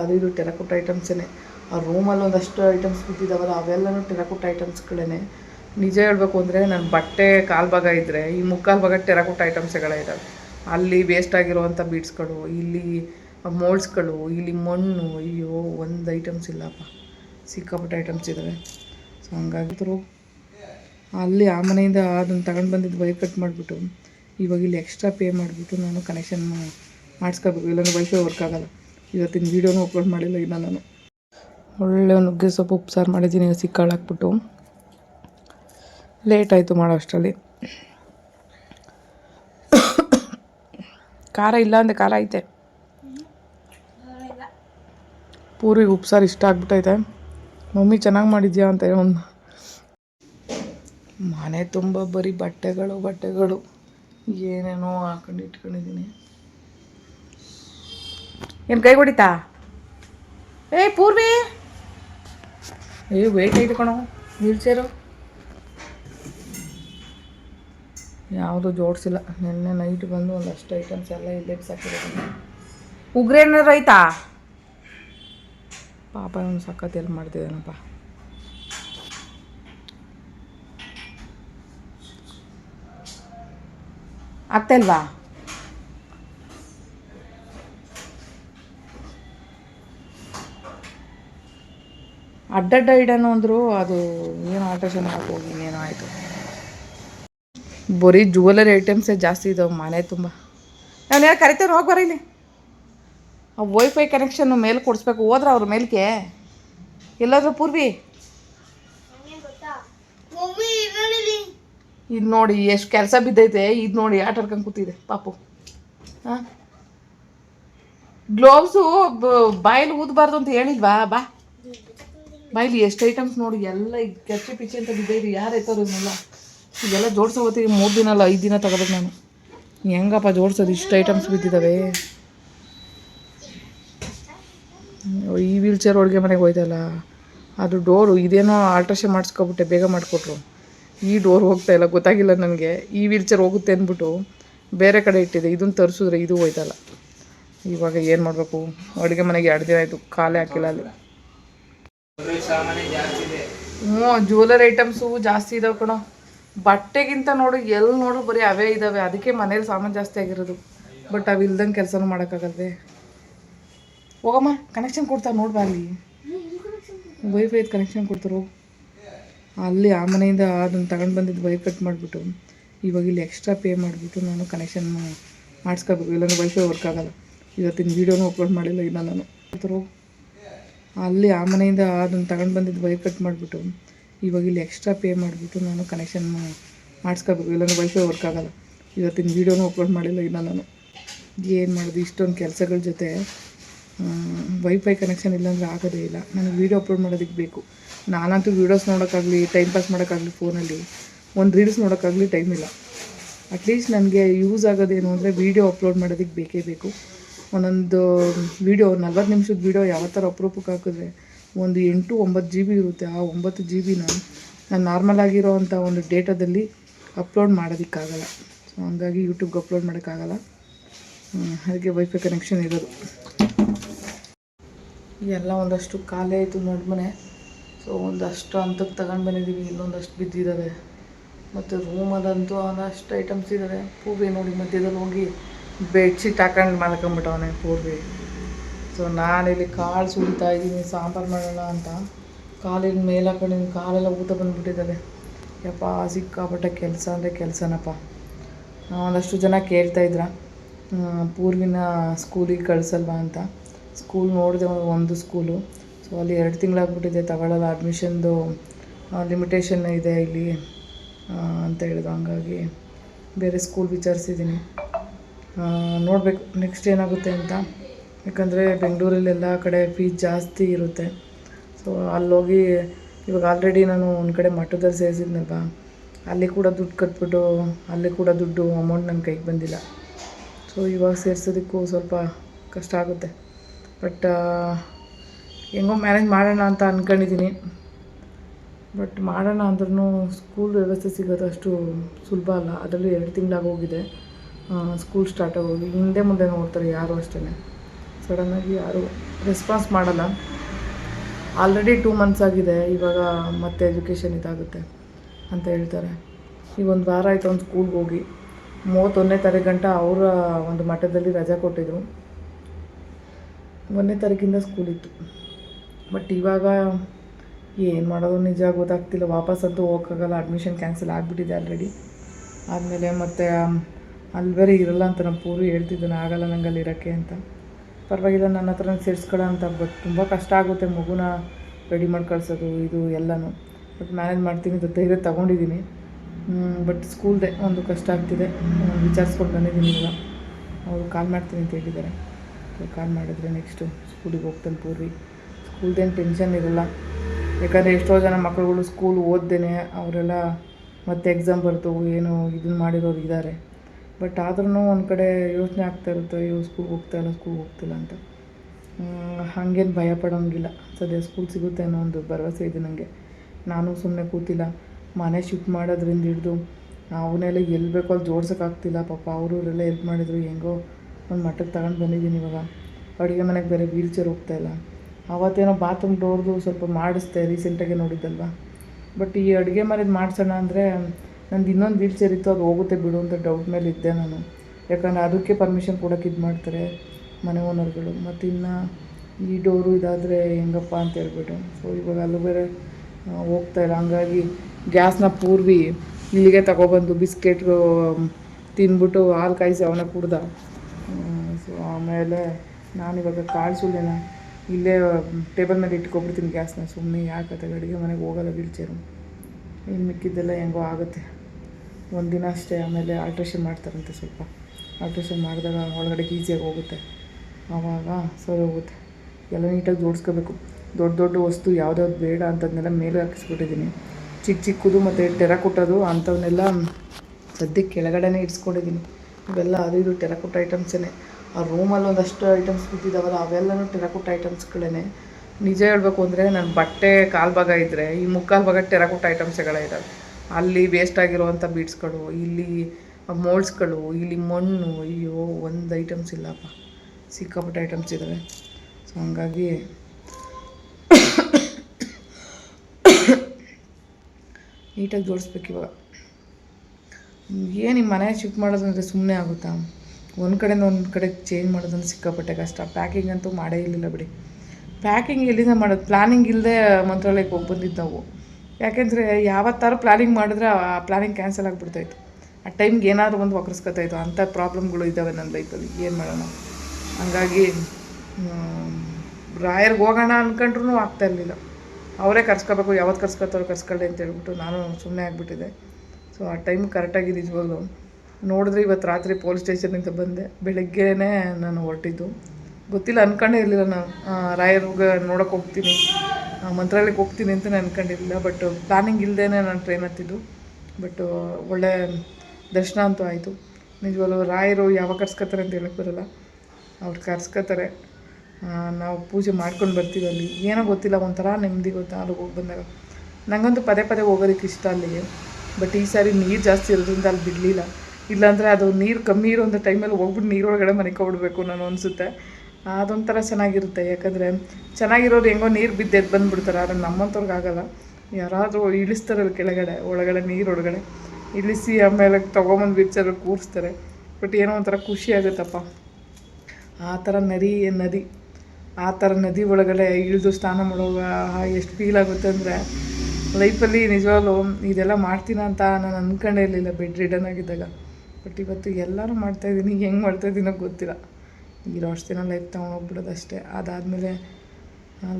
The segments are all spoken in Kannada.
ಅದು ಇದು ಟೆರಕೋಟ್ ಐಟಮ್ಸೇ ಆ ರೂಮಲ್ಲಿ ಒಂದಷ್ಟು ಐಟಮ್ಸ್ ಬಿದ್ದಿದ್ದಾವಲ್ಲ ಅವೆಲ್ಲನೂ ಟೆರಕೋಟ್ ಐಟಮ್ಸ್ಗಳೇ ನಿಜ ಹೇಳಬೇಕು ಅಂದರೆ ನನ್ನ ಬಟ್ಟೆ ಕಾಲು ಭಾಗ ಇದ್ದರೆ ಈ ಮುಕ್ಕಾಲು ಭಾಗ ಟೆರಕೋಟ್ ಐಟಮ್ಸ್ಗಳೇ ಇದ್ದಾವೆ ಅಲ್ಲಿ ವೇಸ್ಟ್ ಆಗಿರುವಂಥ ಬೀಡ್ಸ್ಗಳು ಇಲ್ಲಿ ಮೋಲ್ಡ್ಸ್ಗಳು ಇಲ್ಲಿ ಮಣ್ಣು, ಅಯ್ಯೋ, ಒಂದು ಐಟಮ್ಸ್ ಇಲ್ಲಪ್ಪ. ಸಿಕ್ಕಾಪಟ್ಟೆ ಐಟಮ್ಸ್ ಇದ್ದಾವೆ ಸೊ ಹಂಗಾಗಿದ್ರು ಅಲ್ಲಿ ಆ ಮನೆಯಿಂದ ಅದನ್ನು ತಗೊಂಡು ಬಂದಿದ್ದು ವೈರ್ ಕಟ್ ಮಾಡಿಬಿಟ್ಟು, ಇವಾಗ ಇಲ್ಲಿ ಎಕ್ಸ್ಟ್ರಾ ಪೇ ಮಾಡಿಬಿಟ್ಟು ನಾನು ಕನೆಕ್ಷನ್ ಮಾಡಿಸ್ಕೋಬೇಕು. ಇಲ್ಲಾಂದ್ರೆ ವೈಫೈ ವರ್ಕ್ ಆಗಲ್ಲ. ಇವತ್ತಿನ ವೀಡಿಯೋನೂ ಅಪ್ಲೋಡ್ ಮಾಡಿಲ್ಲ ಇನ್ನು ನಾನು. ಒಳ್ಳೆ ನುಗ್ಗೆ ಸೊಪ್ಪು ಉಪ್ಸಾರು ಮಾಡಿದ್ದೀನಿ ಈಗ ಕಾಳು ಹಾಕ್ಬಿಟ್ಟು ಲೇಟ್ ಆಯಿತು ಮಾಡೋ ಅಷ್ಟರಲ್ಲಿ. ಖಾರ ಇಲ್ಲ ಅಂದರೆ ಖಾರ ಐತೆ. ಪೂರಿಗೆ ಉಪ್ಸಾರು ಇಷ್ಟ ಆಗ್ಬಿಟ್ಟೈತೆ. ಮಮ್ಮಿ ಚೆನ್ನಾಗಿ ಮಾಡಿದ್ಯಾ ಅಂತ ಒಂದು. ಮನೆ ತುಂಬ ಬರೀ ಬಟ್ಟೆಗಳು ಬಟ್ಟೆಗಳು. ಏನೇನೋ ಹಾಕೊಂಡು ಇಟ್ಕೊಂಡಿದ್ದೀನಿ. ಏನು ಕೈ ಹೊಡಿತಾ? ಏಯ್ ಪೂರ್ವಿ! ಏ ವೇಟ್ ಇಟ್ಕೊಳೋ ವೀಲ್ ಚೇರು. ಯಾವುದು ಜೋಡಿಸಿಲ್ಲ ನಿನ್ನೆ ನೈಟ್ ಬಂದು ಒಂದಷ್ಟು ಐಟಮ್ಸ್ ಎಲ್ಲ ಇಲ್ಲೇ ಸಾಕಿರೋದು ಉಗ್ರ ಏನಾರು ಐತಾ ಪಾಪ ಒಂದು ಸಖತ್ ಎಲ್ಲಿ ಆಗ್ತಾ ಆಗ್ತಾಯಿಲ್ವಾ ಅಡ್ಡಡ್ಡ ಇಡೋಣ ಅಂದರು ಅದು ಏನು ಆಲ್ಟ್ರೇಷನ್ ಮಾಡಕ್ಕೆ ಹೋಗಿ ಇನ್ನೇನೋ ಆಯಿತು. ಬರೀ ಜುವೆಲರಿ ಐಟಮ್ಸೇ ಜಾಸ್ತಿ ಇದಾವೆ ಮನೆ ತುಂಬ. ನಾನು ಯಾರು ಕರಿತೇನೆ ಹೋಗಿ ಬರ ಇಲ್ಲಿ. ಆ ವೈಫೈ ಕನೆಕ್ಷನ್ನು ಮೇಲೆ ಕೊಡಿಸ್ಬೇಕು ಹೋದ್ರೆ ಅವ್ರ ಮೇಲ್ಕೆ ಎಲ್ಲಾದರೂ ಪೂರ್ವಿ. ಇದು ನೋಡಿ ಎಷ್ಟು ಕೆಲಸ ಬಿದ್ದೈತೆ ಇದು ನೋಡಿ ಆಟ ಆಡ್ಕೊಂಡು ಕೂತಿದೆ ಪಾಪು. ಹಾಂ ಗ್ಲೋವ್ಸು ಬಾಯಲ್ಲಿ ಊದಬಾರ್ದು ಅಂತ ಹೇಳಿಲ್ವಾ ಬಾ. ಬಾಯಲ್ಲಿ ಎಷ್ಟು ಐಟಮ್ಸ್ ನೋಡಿ, ಎಲ್ಲ ಈಗ ಕೆಚ್ಚೆ ಪಿಚ್ಚೆ ಅಂತ ಬಿದ್ದೈದು ಯಾರು ಎತ್ತೋರು ಇವನ್ನೆಲ್ಲ ಇದೆಲ್ಲ ಜೋಡಿಸೋ ಮೂರು ದಿನ ಅಲ್ಲ, ಐದು ದಿನ ತಗೋಬೇಕು ನಾನು. ಹೆಂಗಪ್ಪ ಜೋಡಿಸೋದು ಇಷ್ಟು ಐಟಮ್ಸ್ ಬಿದ್ದಿದ್ದಾವೆ ಈ ವೀಲ್ ಚೇರ್ ಅಡುಗೆ ಮನೆಗೆ ಹೋಯ್ತಲ್ಲ. ಅದು ಡೋರು ಇದೇನೋ ಆಲ್ಟ್ರೇಷನ್ ಮಾಡಿಸ್ಕೊಬಿಟ್ಟೆ, ಬೇಗ ಮಾಡಿಕೊಟ್ರು. ಈ ಡೋರ್ ಹೋಗ್ತಾ ಇಲ್ಲ, ಗೊತ್ತಾಗಿಲ್ಲ ನನಗೆ. ಈ ವೀಲ್ ಚೇರ್ ಹೋಗುತ್ತೆ ಅಂದ್ಬಿಟ್ಟು ಬೇರೆ ಕಡೆ ಇಟ್ಟಿದೆ. ಇದನ್ನು ತರಿಸಿದ್ರೆ ಇದು ಹೋಯ್ತಲ್ಲ. ಇವಾಗ ಏನು ಮಾಡಬೇಕು? ಅಡುಗೆ ಮನೆಗೆ ಎರಡು ದಿನ ಆಯಿತು ಖಾಲಿ ಹಾಕಿಲ್ಲ ಅಲ್ಲಿ. ಹ್ಞೂ ಜ್ಯುವೆಲರಿ ಐಟಮ್ಸು ಜಾಸ್ತಿ ಇದಾವೆ ಕಣೋ. ಬಟ್ಟೆಗಿಂತ ನೋಡು ಎಲ್ಲಿ ನೋಡು ಬರೀ ಅವೇ ಇದ್ದಾವೆ ಅದಕ್ಕೆ ಮನೇಲಿ ಸಾಮಾನು ಜಾಸ್ತಿ ಆಗಿರೋದು. ಬಟ್ ಅವು ಇಲ್ದಂಗೆ ಕೆಲಸನೂ ಮಾಡೋಕ್ಕಾಗಲ್ವೇ. ಹೋಗಮ್ಮ ಕನೆಕ್ಷನ್ ಕೊಡ್ತಾರೆ ನೋಡ್ಬಾ ಅಲ್ಲಿ. ವೈಫೈದು ಕನೆಕ್ಷನ್ ಕೊಡ್ತಾರೆ? ಅಲ್ಲಿ ಆ ಮನೆಯಿಂದ ಅದನ್ನು ತಗೊಂಡು ಬಂದಿದ್ದು ವೈರ್ ಕಟ್ ಮಾಡಿಬಿಟ್ಟು, ಇವಾಗ ಇಲ್ಲಿ ಎಕ್ಸ್ಟ್ರಾ ಪೇ ಮಾಡಿಬಿಟ್ಟು ನಾನು ಕನೆಕ್ಷನ್ ಮಾಡಿಸ್ಕೋಬೇಕು. ಇಲ್ಲಾಂದ್ರೆ ವೈಫೈ ವರ್ಕ್ ಆಗಲ್ಲ. ಇವತ್ತಿನ ವೀಡಿಯೋನೂ ಅಪ್ಲೋಡ್ ಮಾಡಿಲ್ಲ ಇಲ್ಲ ನಾನು. ಅಲ್ಲಿ ಆ ಮನೆಯಿಂದ ಅದನ್ನು ತಗೊಂಡು ಬಂದಿದ್ದು ವೈರ್ ಕಟ್ ಮಾಡಿಬಿಟ್ಟು, ಇವಾಗ ಇಲ್ಲಿ ಎಕ್ಸ್ಟ್ರಾ ಪೇ ಮಾಡಿಬಿಟ್ಟು ನಾನು ಕನೆಕ್ಷನ್ ಮಾಡಿಸ್ಕೋಬೇಕು. ಇಲ್ಲಾಂದ್ರೆ ವೈಫೈ ವರ್ಕ್ ಆಗಲ್ಲ. ಇವತ್ತಿನ ವೀಡಿಯೋನೂ ಅಪ್ಲೋಡ್ ಮಾಡಿಲ್ಲ ಇಲ್ಲ ನಾನು. ಏನು ಮಾಡೋದು? ಇಷ್ಟೊಂದು ಕೆಲಸಗಳ ಜೊತೆ ವೈಫೈ ಕನೆಕ್ಷನ್ ಇಲ್ಲಾಂದರೆ ಆಗೋದೇ ಇಲ್ಲ. ನನಗೆ ವೀಡಿಯೋ ಅಪ್ಲೋಡ್ ಮಾಡೋದಕ್ಕೆ ಬೇಕು. ನಾನಂತೂ ವೀಡಿಯೋಸ್ ನೋಡೋಕ್ಕಾಗಲಿ ಟೈಮ್ ಪಾಸ್ ಮಾಡೋಕ್ಕಾಗಲಿ ಫೋನಲ್ಲಿ ಒಂದು ರೀಲ್ಸ್ ನೋಡೋಕ್ಕಾಗಲಿ ಟೈಮ್ ಇಲ್ಲ. ಅಟ್ಲೀಸ್ಟ್ ನನಗೆ ಯೂಸ್ ಆಗೋದೇನು ಅಂದರೆ ವೀಡಿಯೋ ಅಪ್ಲೋಡ್ ಮಾಡೋದಕ್ಕೆ ಬೇಕೇ ಬೇಕು. ಒಂದೊಂದು ವೀಡಿಯೋ ನಲ್ವತ್ತು ನಿಮಿಷದ ವೀಡಿಯೋ ಯಾವ ಥರ ಅಪರೂಪಕ್ಕೆ ಹಾಕಿದ್ರೆ ಒಂದು ಎಂಟು ಒಂಬತ್ತು ಜಿ ಬಿ ಇರುತ್ತೆ. ಆ ಒಂಬತ್ತು ಜಿ ಬಿನ ನಾನು ನಾರ್ಮಲ್ ಆಗಿರೋ ಅಂಥ ಒಂದು ಡೇಟಾದಲ್ಲಿ ಅಪ್ಲೋಡ್ ಮಾಡೋದಕ್ಕಾಗಲ್ಲ. ಸೊ ಹಂಗಾಗಿ ಯೂಟ್ಯೂಬ್ಗೆ ಅಪ್ಲೋಡ್ ಮಾಡೋಕ್ಕಾಗಲ್ಲ. ಅದಕ್ಕೆ ವೈಫೈ ಕನೆಕ್ಷನ್ ಇರೋದು. ಎಲ್ಲ ಒಂದಷ್ಟು ಖಾಲಿ ಆಯಿತು ನಡ್ಮನೆ ಸೊ ಒಂದಷ್ಟು ಹಂತಕ್ಕೆ ತಗೊಂಡು ಬಂದಿದ್ದೀವಿ ಇನ್ನೊಂದಷ್ಟು ಬಿದ್ದಿದ್ದಾವೆ ಮತ್ತು ರೂಮಲ್ಲಂತೂ ಒಂದಷ್ಟು ಐಟಮ್ಸ್ ಇದ್ದಾವೆ ಪೂವೆ ನೋಡಿ ಮಧ್ಯದಲ್ಲಿ ಹೋಗಿ ಬೆಡ್ಶೀಟ್ ಹಾಕೊಂಡು ಮಲ್ಕೊಂಬಿಟ್ಟವನೆ, ಪೂರ್ವಿ. ಸೊ ನಾನಿಲ್ಲಿ ಕಾಳು ಸುಡ್ತಾ ಇದ್ದೀನಿ, ಸಾಂಬಾರು ಮಾಡೋಣ ಅಂತ. ಕಾಲಿನ ಮೇಲೆ ಹಾಕೊಂಡು ಕಾಲೆಲ್ಲ ಊತ ಬಂದುಬಿಟ್ಟಿದ್ದಾವೆ. ಯಪ್ಪ, ಸಿಕ್ಕಾಪಟ್ಟೆ ಕೆಲಸ ಅಂದರೆ ಕೆಲಸನಪ್ಪ. ಒಂದಷ್ಟು ಜನ ಕೇಳ್ತಾಯಿದ್ರ ಪೂರ್ವಿನ ಸ್ಕೂಲಿಗೆ ಕಳಿಸಲ್ವಾ ಅಂತ. ಸ್ಕೂಲ್ ನೋಡಿದೆ ಒಂದು ಸ್ಕೂಲು. ಸೊ ಅಲ್ಲಿ ಎರಡು ತಿಂಗಳಾಗ್ಬಿಟ್ಟಿದೆ ತಗೊಳ್ಳೋಲ್ಲ ಅಡ್ಮಿಷನ್ದು ಲಿಮಿಟೇಷನ್ ಇದೆ ಇಲ್ಲಿ ಅಂತ ಹೇಳಿದ್ರು. ಹಂಗಾಗಿ ಬೇರೆ ಸ್ಕೂಲ್ ವಿಚಾರಿಸಿದ್ದೀನಿ. ನೋಡಬೇಕು ನೆಕ್ಸ್ಟ್ ಏನಾಗುತ್ತೆ ಅಂತ. ಯಾಕಂದರೆ ಬೆಂಗಳೂರಲ್ಲಿ ಎಲ್ಲ ಕಡೆ ಫೀಸ್ ಜಾಸ್ತಿ ಇರುತ್ತೆ. ಸೊ ಅಲ್ಲೋಗಿ ಇವಾಗ ಆಲ್ರೆಡಿ ನಾನು ಒಂದು ಕಡೆ ಮಠದಲ್ಲಿ ಸೇರಿಸಿದ್ನಲ್ವ. ಅಲ್ಲಿ ಕೂಡ ದುಡ್ಡು ಕಟ್ಬಿಟ್ಟು, ಅಲ್ಲಿ ಕೂಡ ದುಡ್ಡು ಅಮೌಂಟ್ ನನ್ನ ಕೈಗೆ ಬಂದಿಲ್ಲ. ಸೊ ಇವಾಗ ಸೇರಿಸೋದಕ್ಕೂ ಸ್ವಲ್ಪ ಕಷ್ಟ ಆಗುತ್ತೆ. ಬಟ್ ಹೆಂಗೋ ಮ್ಯಾನೇಜ್ ಮಾಡೋಣ ಅಂತ ಅಂದ್ಕೊಂಡಿದ್ದೀನಿ ಬಟ್ ಮಾಡೋಣ ಅಂದ್ರೂ ಸ್ಕೂಲ್ ವ್ಯವಸ್ಥೆ ಸಿಗೋದು ಅಷ್ಟು ಸುಲಭ ಅಲ್ಲ. ಅದರಲ್ಲೂ ಎರಡು ತಿಂಗಳಾಗೋಗಿದೆ ಸ್ಕೂಲ್ ಸ್ಟಾರ್ಟ್ ಆಗೋಗಿ ಹಿಂದೆ ಮುಂದೆ ನೋಡ್ತಾರೆ ಯಾರು ಅಷ್ಟೇ ಸಡನ್ನಾಗಿ ಯಾರು ರೆಸ್ಪಾನ್ಸ್ ಮಾಡಲ್ಲ. ಆಲ್ರೆಡಿ ಟೂ ಮಂತ್ಸ್ ಆಗಿದೆ, ಇವಾಗ ಮತ್ತೆ ಎಜುಕೇಷನ್ ಇದಾಗುತ್ತೆ ಅಂತ ಹೇಳ್ತಾರೆ. ಈಗ ಒಂದು ವಾರ ಆಯಿತು ಒಂದು ಸ್ಕೂಲ್ಗೆ ಹೋಗಿ. ಮೂವತ್ತೊಂದನೇ ತಾರೀಕು ಗಂಟ ಅವರ ಒಂದು ಮಠದಲ್ಲಿ ರಜಾ ಕೊಟ್ಟಿದ್ರು. ಒಂದನೇ ತಾರೀಕಿಂದ ಸ್ಕೂಲ್ ಇತ್ತು. ಬಟ್ ಇವಾಗ ಏನು ಮಾಡೋದು ನಿಜ ಗೊತ್ತಾಗ್ತಿಲ್ಲ. ವಾಪಸ್ ಅಂತೂ ಹೋಗೋಕ್ಕಾಗಲ್ಲ. ಅಡ್ಮಿಷನ್ ಕ್ಯಾನ್ಸಲ್ ಆಗಿಬಿಟ್ಟಿದೆ ಆಲ್ರೆಡಿ ಆದಮೇಲೆ ಮತ್ತೆ ಅಲ್ಲಿ ಇರಲ್ಲ ಅಂತ ನಮ್ಮ ಪೂರು ಹೇಳ್ತಿದ್ದಾನೆ ಆಗಲ್ಲ ನಂಗೆ ಅಲ್ಲಿ ಇರೋಕ್ಕೆ ಅಂತ. ಪರವಾಗಿಲ್ಲ, ನನ್ನ ಹತ್ರ ಸೇರಿಸ್ಕೊಳ್ಳೋ ಅಂತ ಬಟ್ ತುಂಬ ಕಷ್ಟ ಆಗುತ್ತೆ ಮಗುನ ರೆಡಿ ಮಾಡಿ ಕಳ್ಸೋದು, ಇದು ಎಲ್ಲನೂ. ಬಟ್ ಮ್ಯಾನೇಜ್ ಮಾಡ್ತೀನಿ ಅಂತ ಧೈರ್ಯ ತೊಗೊಂಡಿದ್ದೀನಿ ಬಟ್ ಸ್ಕೂಲ್ದೆ ಒಂದು ಕಷ್ಟ ಆಗ್ತಿದೆ. ವಿಚಾರಿಸ್ಕೊಂಡು ಬಂದಿದ್ದೀನಿ ಈಗ ಅವರು ಕಾಲ್ ಮಾಡ್ತೀನಿ ಅಂತ ಹೇಳಿದ್ದಾರೆ. ಕಾಲ್ ಮಾಡಿದರೆ ನೆಕ್ಸ್ಟು ಸ್ಕೂಲಿಗೆ ಹೋಗ್ತಾನೆ ಪೂರ್ವಿ. ಸ್ಕೂಲ್ದೇನು ಟೆನ್ಷನ್ ಇರಲ್ಲ. ಯಾಕಂದರೆ ಎಷ್ಟೋ ಜನ ಮಕ್ಕಳುಗಳು ಸ್ಕೂಲ್ ಓದ್ದೇನೆ, ಅವರೆಲ್ಲ ಮತ್ತೆ ಎಕ್ಸಾಮ್ ಬರ್ತು ಏನು ಇದನ್ನು ಮಾಡಿರೋರು ಇದ್ದಾರೆ ಬಟ್ ಆದ್ರೂ ಒಂದು ಕಡೆ ಯೋಚನೆ ಆಗ್ತಾ ಇರುತ್ತೆ, ಅಯ್ಯೋ ಸ್ಕೂಲ್ಗೆ ಹೋಗ್ತಾ ಇಲ್ಲ ಸ್ಕೂಲ್ಗೆ ಹೋಗ್ತಿಲ್ಲ ಅಂತ. ಹಾಗೇನು ಭಯ ಪಡೋಂಗಿಲ್ಲ. ಸದ್ಯ ಸ್ಕೂಲ್ ಸಿಗುತ್ತೆ ಅನ್ನೋ ಒಂದು ಭರವಸೆ ಇದೆ ನನಗೆ ನಾನು ಸುಮ್ಮನೆ ಕೂತಿಲ್ಲ. ಮನೆ ಶಿಫ್ಟ್ ಮಾಡೋದ್ರಿಂದ ಹಿಡ್ದು ಅವನ್ನೆಲ್ಲ ಎಲ್ಲಿ ಬೇಕೋ ಅಲ್ಲಿ ಜೋಡ್ಸೋಕ್ಕಾಗ್ತಿಲ್ಲ ಪಾಪ ಅವರು ಇವರೆಲ್ಲ ಹೆಲ್ಪ್ ಮಾಡಿದ್ರು, ಹೆಂಗೋ ಒಂದು ಮಟ್ಟಕ್ಕೆ ತಗೊಂಡು ಬಂದಿದ್ದೀನಿ ಇವಾಗ. ಅಡುಗೆ ಮನೆಗೆ ಬೇರೆ ವೀಲ್ ಚೇರ್ ಹೋಗ್ತಾ ಇಲ್ಲ. ಅವತ್ತೇನೋ ಬಾತ್ರೂಮ್ ಡೋರ್ದು ಸ್ವಲ್ಪ ಮಾಡಿಸ್ದೆ ರೀಸೆಂಟಾಗಿ ನೋಡಿದ್ದಲ್ವ. ಬಟ್ ಈ ಅಡುಗೆ ಮನೆದು ಮಾಡಿಸೋಣ ಅಂದರೆ ನಂದು ಇನ್ನೊಂದು ವೀಲ್ ಚೇರ್ ಇತ್ತು, ಅದು ಹೋಗುತ್ತೆ ಬಿಡು ಅಂತ ಡೌಟ್ ಮೇಲೆ ಇದ್ದೆ ನಾನು. ಯಾಕಂದರೆ ಅದಕ್ಕೆ ಪರ್ಮಿಷನ್ ಕೊಡೋಕೆ ಇದು ಮಾಡ್ತಾರೆ ಮನೆ ಓನರ್ಗಳು ಮತ್ತು ಇನ್ನು ಈ ಡೋರು ಇದಾದರೆ ಹೆಂಗಪ್ಪ ಅಂತ ಹೇಳ್ಬಿಟ್ಟು. ಸೊ ಇವಾಗ ಅಲ್ಲೂ ಬೇರೆ ಹೋಗ್ತಾ ಇಲ್ಲ. ಹಂಗಾಗಿ ಗ್ಯಾಸ್ನ ಪೂರ್ವಿ ಇಲ್ಲಿಗೆ ತಗೊಬಂದು ಬಿಸ್ಕೆಟ್ಗು ತಿಂದ್ಬಿಟ್ಟು ಹಾಲು ಕಾಯಿಸಿ ಅವನ ಕುಡ್ದ. ಸೊ ಆಮೇಲೆ ನಾನಿವಾಗ ಕಾಳು ಇಲ್ಲೇ ಟೇಬಲ್ ಮೇಲೆ ಇಟ್ಕೊಬಿಡ್ತೀನಿ ಗ್ಯಾಸ್ನ ಸುಮ್ಮನೆ ಯಾಕತ್ತೆ ಅಡುಗೆ ಮನೆಗೆ ಹೋಗಲ್ಲ ವೀಲ್ಚೇರು ಇನ್ನು ಮಿಕ್ಕಿದ್ದೆಲ್ಲ ಹೆಂಗೋ ಆಗುತ್ತೆ. ಒಂದಿನ ಅಷ್ಟೇ ಆಮೇಲೆ ಆಲ್ಟ್ರೇಷನ್ ಮಾಡ್ತಾರಂತೆ ಸ್ವಲ್ಪ. ಆಲ್ಟ್ರೇಷನ್ ಮಾಡಿದಾಗ ಒಳಗಡೆ ಈಸಿಯಾಗಿ ಹೋಗುತ್ತೆ. ಆವಾಗ ಸರಿ ಹೋಗುತ್ತೆ. ಎಲ್ಲ ನೀಟಾಗಿ ಜೋಡಿಸ್ಕೋಬೇಕು. ದೊಡ್ಡ ದೊಡ್ಡ ವಸ್ತು, ಯಾವ್ದ್ಯಾವ್ದು ಬೇಡ ಅಂತದನ್ನೆಲ್ಲ ಮೇಲೆ ಹಾಕಿಸ್ಬಿಟ್ಟಿದ್ದೀನಿ. ಚಿಕ್ಕ ಚಿಕ್ಕದು ಮತ್ತು ಟೆರಕೊಟ್ಟದು ಅಂಥವನ್ನೆಲ್ಲ ಸದ್ಯಕ್ಕೆ ಕೆಳಗಡೆನೇ ಇಡ್ಸ್ಕೊಂಡಿದ್ದೀನಿ. ಇವೆಲ್ಲ ಅದು ಇದು ಟೆರಕೊಟ್ಟ ಐಟಮ್ಸೇ ಆ ರೂಮಲ್ಲಿ ಒಂದಷ್ಟು ಐಟಮ್ಸ್ ಬಿದ್ದಿದ್ದಾವಲ್ಲ, ಅವೆಲ್ಲನೂ ಟೆರಕೊಟ್ಟ ಐಟಮ್ಸ್ಗಳೇ ನಿಜ ಹೇಳಬೇಕು ಅಂದರೆ ನನ್ನ ಬಟ್ಟೆ ಕಾಲು ಭಾಗ ಇದ್ದರೆ ಈ ಮುಕ್ಕಾಲು ಭಾಗ ಟೆರಕೊಟ್ಟ ಐಟಮ್ಸ್ಗಳೇ ಇದ್ದಾವೆ ಅಲ್ಲಿ ವೇಸ್ಟ್ ಆಗಿರುವಂಥ ಬೀಡ್ಸ್ಗಳು ಇಲ್ಲಿ ಮೋಲ್ಡ್ಸ್ಗಳು ಇಲ್ಲಿ ಮಣ್ಣು, ಅಯ್ಯೋ, ಒಂದು ಐಟಮ್ಸ್ ಇಲ್ಲಪ್ಪ. ಸಿಕ್ಕಾಪಟ್ಟೆ ಐಟಮ್ಸ್ ಇದ್ದಾವೆ ಸೊ ಹಂಗಾಗಿ ನೀಟಾಗಿ ಜೋಡಿಸ್ಬೇಕು ಇವಾಗ. ಏನು ನಿಮ್ಮ ಮನೆ ಶಿಫ್ಟ್ ಮಾಡೋದಂದರೆ ಸುಮ್ಮನೆ ಆಗುತ್ತಾ? ಒಂದು ಕಡೆಯಿಂದ ಒಂದು ಕಡೆ ಚೇಂಜ್ ಮಾಡೋದಂದ್ರೆ ಸಿಕ್ಕಾಪಟ್ಟೆ ಕಷ್ಟ. ಪ್ಯಾಕಿಂಗ್ ಅಂತೂ ಮಾಡೇ ಇರಲಿಲ್ಲ ಬಿಡಿ. ಪ್ಯಾಕಿಂಗ್ ಎಲ್ಲಿಂದ ಮಾಡೋದು? ಪ್ಲ್ಯಾನಿಂಗ್ ಇಲ್ಲದೆ ಮಂತ್ರಾಲಯಕ್ಕೆ ಹೋಗಿ ಬಂದಿದ್ದು ನಾವು. ಯಾಕೆಂದರೆ ಯಾವತ್ತಾರು ಪ್ಲ್ಯಾನಿಂಗ್ ಮಾಡಿದ್ರೆ ಆ ಪ್ಲಾನಿಂಗ್ ಕ್ಯಾನ್ಸಲ್ ಆಗಿಬಿಡ್ತಾಯಿತ್ತು. ಆ ಟೈಮ್ಗೆ ಏನಾದರೂ ಒಂದು ಒಕ್ಕರ್ಸ್ಕೊತಾಯಿತ್ತು ಅಂಥ ಪ್ರಾಬ್ಲಮ್ಗಳು ಇದ್ದಾವೆ ನನ್ನ ಲೈಫಲ್ಲಿ ಏನು ಮಾಡೋಣ? ಹಂಗಾಗಿ ರಾಯರ್ಗೆ ಹೋಗೋಣ ಅಂದ್ಕೊಂಡ್ರೂ ಆಗ್ತಾ ಇರಲಿಲ್ಲ. ಅವರೇ ಕರ್ಸ್ಕೋಬೇಕು, ಯಾವತ್ತು ಕರ್ಸ್ಕೊತಾರೋ ಕರ್ಸ್ಕೊಳ್ಳಿ ಅಂತ ಹೇಳ್ಬಿಟ್ಟು ನಾನು ಸುಮ್ಮನೆ ಆಗಿಬಿಟ್ಟಿದೆ ಸೊ ಆ ಟೈಮ್ ಕರೆಕ್ಟಾಗಿ ನಿಜವಾಗ್ಲು. ನೋಡಿದ್ರೆ ಇವತ್ತು ರಾತ್ರಿ ಪೊಲೀಸ್ ಸ್ಟೇಷನಿಂದ ಬಂದೆ. ಬೆಳಗ್ಗೆನೇ ನಾನು ಹೊರಟಿದ್ದು. ಗೊತ್ತಿಲ್ಲ, ಅನ್ಕೊಂಡೇ ಇರಲಿಲ್ಲ ನಾನು. ರಾಯರ್ಗೆ ನೋಡೋಕೆ ಹೋಗ್ತೀನಿ. ಮಂತ್ರಾಲಯಕ್ಕೆ ಹೋಗ್ತೀನಿ ಅಂತ ಅನ್ಕೊಂಡಿರಲಿಲ್ಲ. ಬಟ್ ಪ್ಲಾನಿಂಗ್ ಇಲ್ಲದೇ ನಾನು ಟ್ರೈನ್ ಹತ್ತಿದ್ದು. ಬಟ್ ಒಳ್ಳೆ ದರ್ಶನ ಅಂತೂ ಆಯಿತು. ನಿಜವಾಗ್ಲೂ ರಾಯರು ಯಾವಾಗ ಕರ್ಸ್ಕೊತಾರೆ ಅಂತ ಹೇಳಕ್ಕೆ ಬರಲ್ಲ. ಅವ್ರು ಕರ್ಸ್ಕೊತಾರೆ ನಾವು ಪೂಜೆ ಮಾಡ್ಕೊಂಡು ಬರ್ತೀವಿ ಅಲ್ಲಿ. ಏನೋ ಗೊತ್ತಿಲ್ಲ, ಒಂಥರ ನೆಮ್ಮದಿ ಗೊತ್ತಾ ಅಲ್ಲಿಗೆ ಹೋಗಿ ಬಂದಾಗ. ನನಗಂತೂ ಪದೇ ಪದೇ ಹೋಗೋದಕ್ಕೆ ಇಷ್ಟ ಅಲ್ಲಿಗೆ. ಬಟ್ ಈ ಸಾರಿ ನೀರು ಜಾಸ್ತಿ ಇರೋದ್ರಿಂದ ಅಲ್ಲಿ ಬಿಡಲಿಲ್ಲ. ಇಲ್ಲಾಂದರೆ ಅದು ನೀರು ಕಮ್ಮಿ ಇರೋಂಥ ಟೈಮಲ್ಲಿ ಹೋಗ್ಬಿಟ್ಟು ನೀರೊಳಗಡೆ ಮನಿಕೊಬಿಡ್ಬೇಕು ನಾನು ಅನಿಸುತ್ತೆ. ಅದೊಂಥರ ಚೆನ್ನಾಗಿರುತ್ತೆ. ಯಾಕಂದರೆ ಚೆನ್ನಾಗಿರೋರು ಹೆಂಗೋ ನೀರು ಬಿದ್ದು ಎದ್ದು ಬಂದುಬಿಡ್ತಾರೆ. ಆದರೆ ನಮ್ಮಂಥವ್ರಿಗೆ ಆಗಲ್ಲ. ಯಾರಾದರೂ ಇಳಿಸ್ತಾರಲ್ಲ ಕೆಳಗಡೆ, ಒಳಗಡೆ ನೀರು ಒಳಗಡೆ ಇಳಿಸಿ ಆಮೇಲೆ ತೊಗೊಂಬಂದು ಬಿಚ್ಚಲ್ಲಿ ಕೂರಿಸ್ತಾರೆ. ಬಟ್ ಏನೋ ಒಂಥರ ಖುಷಿ ಆಗುತ್ತಪ್ಪ. ಆ ಥರ ನದಿ ನದಿ. ಆ ಥರ ನದಿ ಒಳಗಡೆ ಇಳಿದು ಸ್ನಾನ ಮಾಡುವಾಗ ಎಷ್ಟು ಫೀಲ್ ಆಗುತ್ತೆ ಅಂದರೆ ಲೈಫಲ್ಲಿ ನಿಜವಾಗ್ಲೂ ಇದೆಲ್ಲ ಮಾಡ್ತೀನ ಅಂತ ನಾನು ಅಂದ್ಕೊಂಡೇ ಇರಲಿಲ್ಲ. ಬೆಡ್ ರಿಡನ್ ಆಗಿದ್ದಾಗ. ಬಟ್ ಇವತ್ತು ಎಲ್ಲರೂ ಮಾಡ್ತಾಯಿದ್ದೀನಿ ಹೆಂಗೆ ಮಾಡ್ತಾಯಿದ್ದೀನೋ ಗೊತ್ತಿಲ್ಲ. ಇರೋ ಅಷ್ಟು ದಿನ ಲೈಫ್ ತೊಗೊಂಡೋಗ್ಬಿಡೋದು ಅಷ್ಟೇ. ಅದಾದಮೇಲೆ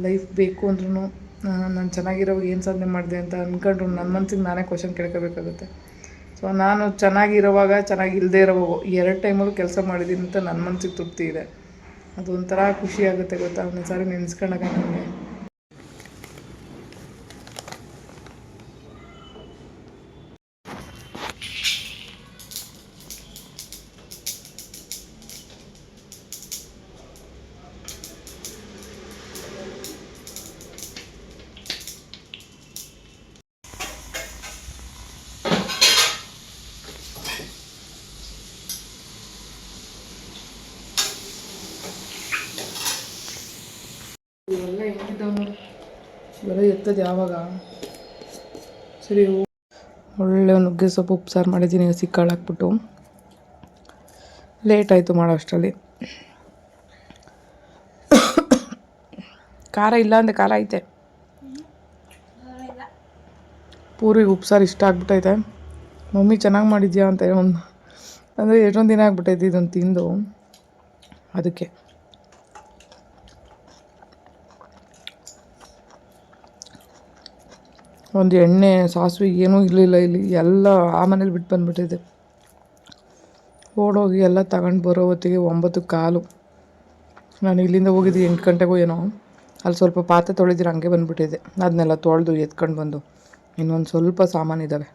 ಲೈಫ್ ಬೇಕು ಅಂದ್ರೂ ನಾನು ಚೆನ್ನಾಗಿರೋ ಏನು ಸಾಧನೆ ಮಾಡಿದೆ ಅಂತ ಅಂದ್ಕೊಂಡ್ರು ನನ್ನ ಮನ್ಸಿಗೆ ನಾನೇ ಕ್ವಶನ್ ಕೇಳ್ಕೋಬೇಕಾಗುತ್ತೆ. ಸೊ ನಾನು ಚೆನ್ನಾಗಿರೋವಾಗ ಚೆನ್ನಾಗಿ ಇಲ್ಲದೆ ಇರೋವಾಗ ಎರಡು ಟೈಮಲ್ಲೂ ಕೆಲಸ ಮಾಡಿದ್ದೀನಿ ಅಂತ ನನ್ನ ಮನ್ಸಿಗೆ ತೃಪ್ತಿ ಇದೆ. ಅದೊಂಥರ ಖುಷಿ ಆಗುತ್ತೆ ಗೊತ್ತಾ? ಒಂದೊಂದು ಸಾರಿ ನೆನೆಸ್ಕೊಂಡಾಗ ನನಗೆ. ಇವೆಲ್ಲ ಎತ್ತದು ಯಾವಾಗ? ಸರಿ ಒಳ್ಳೆ ನುಗ್ಗೆ ಸೊಪ್ಪು ಉಪ್ಸಾರು ಮಾಡಿದ್ದೀನಿ ಸಿಕ್ಕಾಳಾಕ್ಬಿಟ್ಟು. ಲೇಟ್ ಆಯಿತು ಮಾಡೋ ಅಷ್ಟರಲ್ಲಿ. ಖಾರ ಇಲ್ಲ ಅಂದರೆ ಖಾರ ಐತೆ. ಪೂರಿ ಉಪ್ಸಾರು ಇಷ್ಟ ಆಗ್ಬಿಟ್ಟೈತೆ. ಮಮ್ಮಿ ಚೆನ್ನಾಗಿ ಮಾಡಿದ್ಯಾ ಅಂತ ಒಂದು ಅಂದರೆ ಎಷ್ಟೊಂದು ದಿನ ಆಗ್ಬಿಟ್ಟೈತೆ ಇದನ್ನು ತಿಂದು. ಅದಕ್ಕೆ. ಒಂದು ಎಣ್ಣೆ, ಸಾಸಿವೆ ಏನೂ ಇರಲಿಲ್ಲ ಇಲ್ಲಿ. ಎಲ್ಲ ಆ ಮನೇಲಿ ಬಿಟ್ಟು ಬಂದುಬಿಟ್ಟಿದೆ. ಓಡೋಗಿ ಎಲ್ಲ ತಗೊಂಡು ಬರೋ ಹೊತ್ತಿಗೆ ಒಂಬತ್ತು ಕಾಲು. ನಾನು ಇಲ್ಲಿಂದ ಹೋಗಿದ್ದು ಎಂಟು ಗಂಟೆಗೂ ಏನೋ. ಅಲ್ಲಿ ಸ್ವಲ್ಪ ಪಾತ್ರೆ ತೊಳೆದಿರೋ ಹಂಗೆ ಬಂದುಬಿಟ್ಟಿದೆ. ಅದನ್ನೆಲ್ಲ ತೊಳೆದು ಎತ್ಕೊಂಡು ಬಂದು. ಇನ್ನೊಂದು ಸ್ವಲ್ಪ ಸಾಮಾನಿದ್ದಾವೆ